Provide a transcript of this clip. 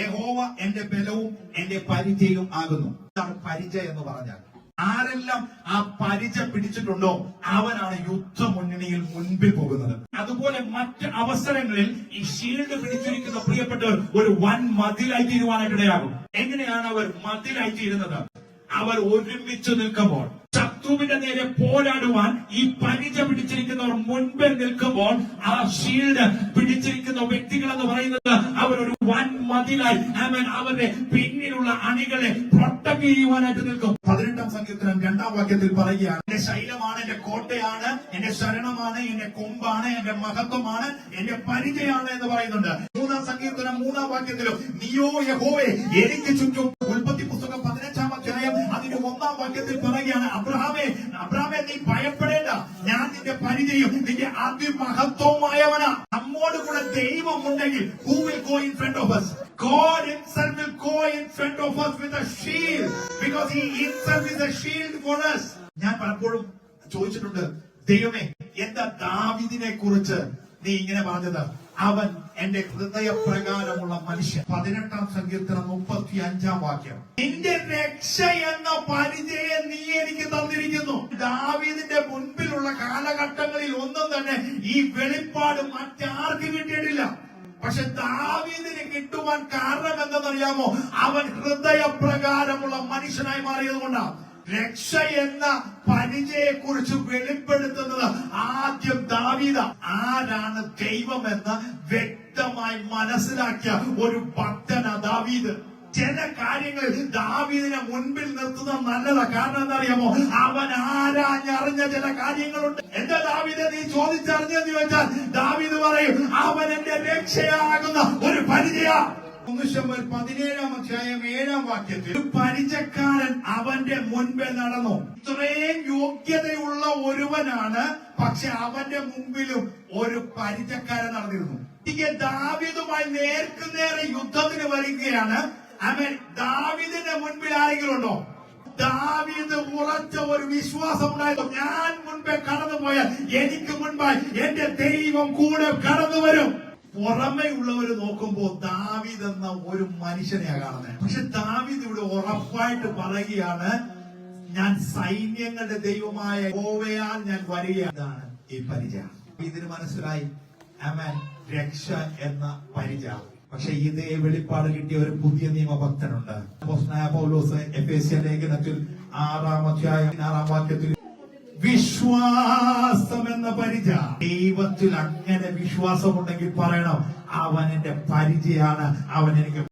യഹോവ എന്റെ ബലവും എന്റെ പരിചയവും ആകുന്നു. ഇതാണ് പരിചയം എന്ന് പറഞ്ഞാൽ. ആരെല്ലാം ആ പരിച പിടിച്ചിട്ടുണ്ടോ അവനാണ് യുദ്ധമുന്നണിയിൽ മുൻപിൽ പോകുന്നത്. അതുപോലെ മറ്റ് അവസരങ്ങളിൽ ഈ ഷീൽഡ് പിടിച്ചിരിക്കുന്ന പ്രിയപ്പെട്ടവർ ഒരു വൻ മതിലായി തീരുവാനായിട്ടിടയാകും എങ്ങനെയാണ് അവർ മതിലായി തീരുന്നത്? അവർ ഒരുമിച്ച് നിൽക്കുമ്പോൾ ശത്രുവിന്റെ നേരെ പോരാടുവാൻ ഈ പരിച പിടിച്ചിരിക്കുന്നവർ മുൻപിൽ നിൽക്കുമ്പോൾ ആ ഷീൽഡ് പിടിച്ചിരിക്കുന്ന വ്യക്തികൾ എന്ന് പറയുന്നത് അവർ ഒരു വൻ മതിലായി അവൻ അവരുടെ പിന്നിലുള്ള അണികളെ പ്രൊട്ടക്ട് ചെയ്യുവാനായിട്ട് നിൽക്കും. പതിനെട്ടാം സംഖ്യത്തിലും രണ്ടാം വാക്യത്തിൽ പറയുകയാണ് എന്റെ ശൈലമാണ് എന്റെ കോട്ടയാണ് എന്റെ ശരണമാണ് എന്റെ കൊമ്പാണ് എന്റെ മഹത്വമാണ് എന്റെ പരിചയാണ് എന്ന് പറയുന്നുണ്ട്. മൂന്നാം സങ്കീർത്തനം മൂന്നാം വാക്യത്തിലും നിയോ യഹോവേ എനിക്ക് ചുറ്റും വാക്യത്തിൽ പറയുകയാണ് അബ്രഹാമേ അബ്രഹാമേ നീ ഭയപ്പെടേണ്ട. ഞാൻ നിന്റെ പരിചയം നിന്റെ അതിമഹത്വമായവന നമ്മോട് കൂടെ ദൈവം ഉണ്ടെങ്കിൽ who will go in front of us? God himself will go in front of us with a shield because he himself is a shield for us. ഞാൻ പലപ്പോഴും ചോദിച്ചിട്ടുണ്ട് ദൈവമേ എന്താ ദാവിദിനെ കുറിച്ച് നീ ഇങ്ങനെ പറഞ്ഞത്? അവൻ എന്റെ ഹൃദയപ്രകാരമുള്ള മനുഷ്യൻ. പതിനെട്ടാം സങ്കീർത്തനം മുപ്പത്തി അഞ്ചാം വാക്യം. നിന്റെ രക്ഷ എന്ന പരിചയം നീ എനിക്ക് തന്നിരിക്കുന്നു. ദാവീദിന്റെ മുൻപിലുള്ള കാലഘട്ടങ്ങളിൽ ഒന്നും തന്നെ ഈ വെളിപ്പാട് മറ്റാർക്ക് കിട്ടിയിട്ടില്ല. പക്ഷെ ദാവീദിന് കിട്ടുവാൻ കാരണം എന്തെന്നറിയാമോ? അവൻ ഹൃദയപ്രകാരമുള്ള മനുഷ്യനായി മാറിയത് കൊണ്ടാണ് രക്ഷ എന്ന പരിചയെ കുറിച്ച് വെളിപ്പെടുത്തുന്നത് ആദ്യം ദാവീദ. ആരാണ് ദൈവമെന്ന് വ്യക്തമായി മനസ്സിലാക്കിയ ഒരു ഭക്തന ദാവീദ്. ചില കാര്യങ്ങൾ ദാവീദിനെ മുൻപിൽ നിർത്തുന്നത് നല്ലതാ. കാരണം എന്താ അറിയാമോ അവൻ ആരാഞ്ഞറിഞ്ഞ ചില കാര്യങ്ങളുണ്ട്. എന്താ ദാവീദെ നീ ചോദിച്ചറിഞ്ഞെന്ന് ചോദിച്ചാൽ ദാവീദ് പറയും അവൻ എന്റെ രക്ഷയാകുന്ന ഒരു പരിചയ. പതിനേഴാം അധ്യായം ഏഴാം വാക്യത്തിൽ പരിചക്കാരൻ അവന്റെ മുൻപേ നടന്നു. ഇത്രയും യോഗ്യതയുള്ള ഒരുവനാണ് പക്ഷെ അവന്റെ മുമ്പിലും ഒരു പരിചക്കാരൻ നടന്നിരുന്നു. ഇങ്ങനെ ദാവീദുമായി നേർക്കുനേറെ യുദ്ധത്തിന് വരികയാണ്. അവൻ ദാവിദിന്റെ മുൻപിൽ ആരെങ്കിലും ഉണ്ടോ ദാവീദ് ഉറച്ച ഒരു വിശ്വാസം ഉണ്ടായിരുന്നു ഞാൻ മുൻപേ കടന്നുപോയാൽ എനിക്ക് മുൻപായി എന്റെ ദൈവം കൂടെ കടന്നു വരും പുറമെ ഉള്ളവര് നോക്കുമ്പോ ദാവിദ് എന്ന ഒരു മനുഷ്യനെയാ കാണുന്നത് പക്ഷെ ദാവിദ് ഇവിടെ ഉറപ്പായിട്ട് പറയുകയാണ് ഞാൻ സൈന്യങ്ങളുടെ ദൈവമായ ഗോവയാൽ ഞാൻ വരികയാണ്. ഈ പരിച ഇതിന് മനസ്സിലായി രക്ഷ എന്ന പരിച പക്ഷെ ഇതേ വെളിപ്പാട് കിട്ടിയ ഒരു പുതിയ നിയമഭക്തനുണ്ട്. ലേഖനത്തിൽ ആറാം അധ്യായം ആറാം വാക്യത്തിൽ വിശ്വാസം എന്ന പരിച. ദൈവത്തിൽ അങ്ങനെ വിശ്വാസമുണ്ടെങ്കിൽ പറയണം അവൻ എന്റെ പരിചയാണ് അവൻ എനിക്ക്